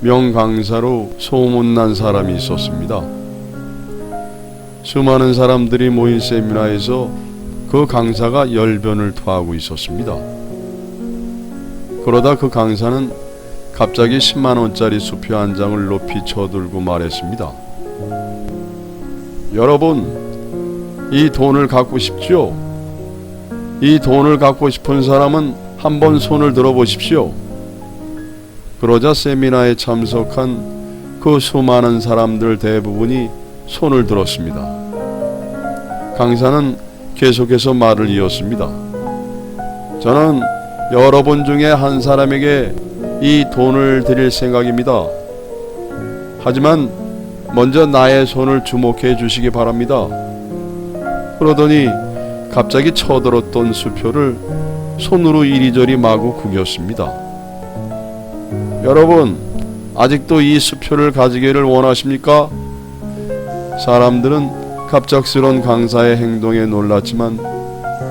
명강사로 소문난 사람이 있었습니다. 수많은 사람들이 모인 세미나에서 그 강사가 열변을 토하고 있었습니다. 그러다 그 강사는 갑자기 10만 원짜리 수표 한 장을 높이 쳐들고 말했습니다. 여러분, 이 돈을 갖고 싶지요? 이 돈을 갖고 싶은 사람은 한번 손을 들어 보십시오. 그러자 세미나에 참석한 그 수많은 사람들 대부분이 손을 들었습니다. 강사는 계속해서 말을 이었습니다. 저는 여러분 중에 한 사람에게 이 돈을 드릴 생각입니다. 하지만 먼저 나의 손을 주목해 주시기 바랍니다. 그러더니 갑자기 쳐들었던 수표를 손으로 이리저리 마구 구겼습니다. 여러분, 아직도 이 수표를 가지기를 원하십니까? 사람들은 갑작스런 강사의 행동에 놀랐지만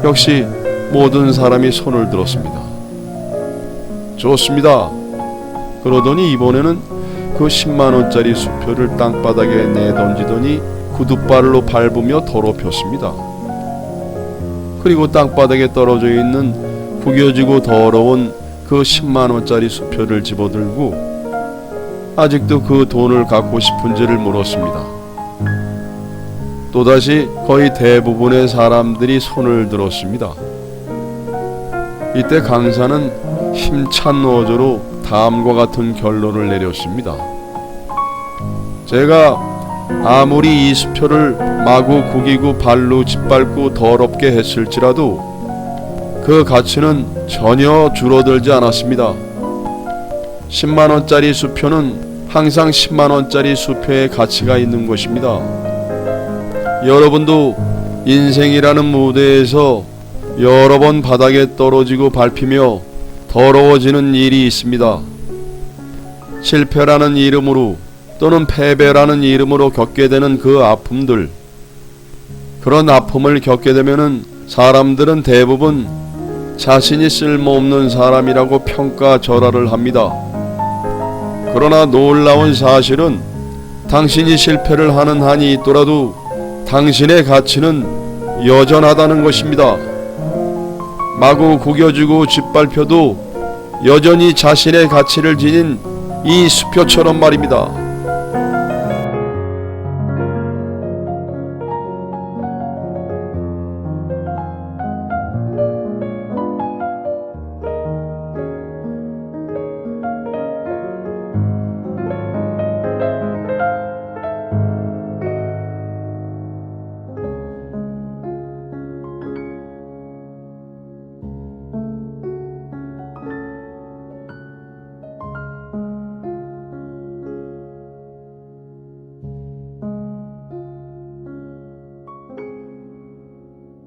역시 모든 사람이 손을 들었습니다. 좋습니다. 그러더니 이번에는 그 10만 원짜리 수표를 땅바닥에 내던지더니 구둣발로 밟으며 더럽혔습니다. 그리고 땅바닥에 떨어져 있는 구겨지고 더러운 그 10만 원짜리 수표를 집어들고 아직도 그 돈을 갖고 싶은지를 물었습니다. 또다시 거의 대부분의 사람들이 손을 들었습니다. 이때 강사는 힘찬 어조로 다음과 같은 결론을 내렸습니다. 제가 아무리 이 수표를 마구 구기고 발로 짓밟고 더럽게 했을지라도 그 가치는 전혀 줄어들지 않았습니다. 10만 원짜리 수표는 항상 10만 원짜리 수표의 가치가 있는 것입니다. 여러분도 인생이라는 무대에서 여러 번 바닥에 떨어지고 밟히며 더러워지는 일이 있습니다. 실패라는 이름으로 또는 패배라는 이름으로 겪게 되는 그 아픔들. 그런 아픔을 겪게 되면은 사람들은 대부분 자신이 쓸모없는 사람이라고 평가절하를 합니다. 그러나 놀라운 사실은 당신이 실패를 하는 한이 있더라도 당신의 가치는 여전하다는 것입니다. 마구 구겨지고 짓밟혀도 여전히 자신의 가치를 지닌 이 수표처럼 말입니다.